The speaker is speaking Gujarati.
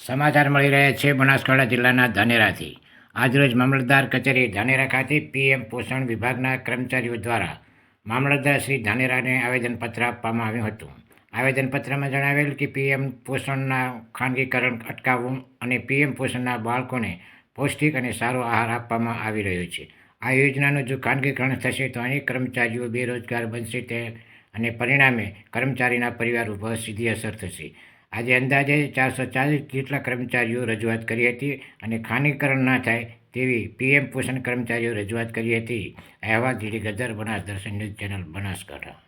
સમાચાર મળી રહ્યા છે બનાસકાંઠા જિલ્લાના ધાનેરાથી. આજરોજ મામલતદાર કચેરી ધાનેરા ખાતે પીએમ પોષણ વિભાગના કર્મચારીઓ દ્વારા મામલતદાર શ્રી ધાનેરાને આવેદનપત્ર આપવામાં આવ્યું હતું. આવેદનપત્રમાં જણાવેલ કે પીએમ પોષણના ખાનગીકરણ અટકાવવું અને પીએમ પોષણના બાળકોને પૌષ્ટિક અને સારો આહાર આપવામાં આવી રહ્યો છે. આ યોજનાનું જો ખાનગીકરણ થશે તો અનેક કર્મચારીઓ બેરોજગાર બનશે તે અને પરિણામે કર્મચારીના પરિવાર ઉપર સીધી અસર થશે. આજે અંદાજે ચારસો ચાલીસ જેટલા કર્મચારીઓ રજૂઆત કરી હતી અને ખાનગીકરણ ના થાય તેવી પીએમ પોષણ કર્મચારીઓ રજૂઆત કરી હતી. અહેવાલ જીડી ગદર બનાસ દર્શન ન્યૂઝ ચેનલ બનાસકાંઠા.